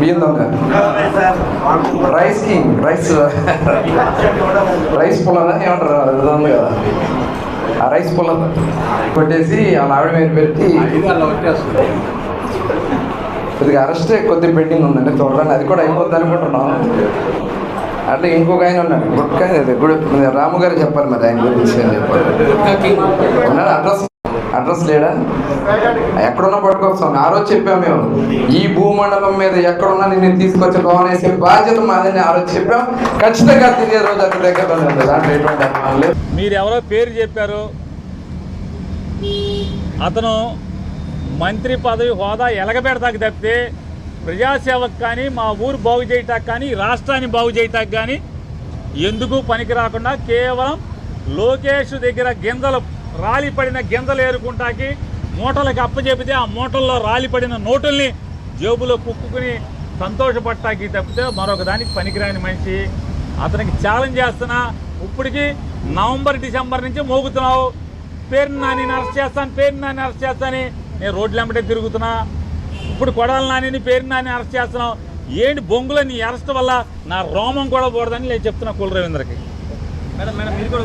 బియ్యం దొంగ rice king rice rice పుల్ల ఏమంటారు? అది ఉంది కదా. ఆ రైస్ పొలం కొట్టేసి వాళ్ళ ఆవిడ మీద పెట్టి కొద్దిగా అరెస్ట్ కొద్దిగా పెండింగ్ ఉందండి చూడండి అది కూడా అయిపోద్ది అనుకుంటున్నాం. అట్లా ఇంకొక ఆయన ఉన్నాడు. గుడ్ ఇది గుడి. రాము గారు చెప్పారు మరి ఆయన గురించి అని చెప్పారు అడ్రస్ అడ్రస్ లేడా? ఎక్కడున్నా పట్టుకొస్తాం ఆ రోజు చెప్పాం మేము. ఈ భూమండలం మీద ఎక్కడున్నా నేను తీసుకొచ్చి లోన్ బాధ్యత మాదని ఆ రోజు చెప్పాం. ఖచ్చితంగా తిరిగే రోజు అక్కడ దగ్గర దాంట్లో ఎటువంటి అనుమానం లేదు మీరు ఎవరో పేరు చెప్పారు? అతను మంత్రి పదవి హోదా ఎలగబెడతాకి తప్పితే ప్రజాసేవకు కానీ మా ఊరు బాగు చేయటానికి కానీ రాష్ట్రాన్ని బాగు చేయటానికి కానీ ఎందుకు పనికి రాకుండా కేవలం లోకేష్ దగ్గర గింజలు రాలిపడిన గింజలు ఏరుకుంటాకి మూటలకు అప్పచెపితే ఆ మూటల్లో రాలిపడిన నోటుల్ని జేబులో కుక్కుని సంతోషపడటానికి తప్పితే మరొక దానికి పనికిరాని మనిషి. అతనికి ఛాలెంజ్ చేస్తున్నా ఇప్పటికి నవంబర్ డిసెంబర్ నుంచి మోగుతున్నావు. పేరు నాని అరెస్ట్ చేస్తాను పేరు నాని అరెస్ట్ చేస్తాను నేను రోడ్లు వెంబడే తిరుగుతున్నా. ఇప్పుడు కొడాల నానిని పేరు నాని అరెస్ట్ చేస్తున్నావు. ఏంటి బొంగులో నీ అరెస్ట్ వల్ల నా రోమం కూడా పోడదని నేను చెప్తున్నా కుల రవీంద్రకి మేడం మేడం మీరు కూడా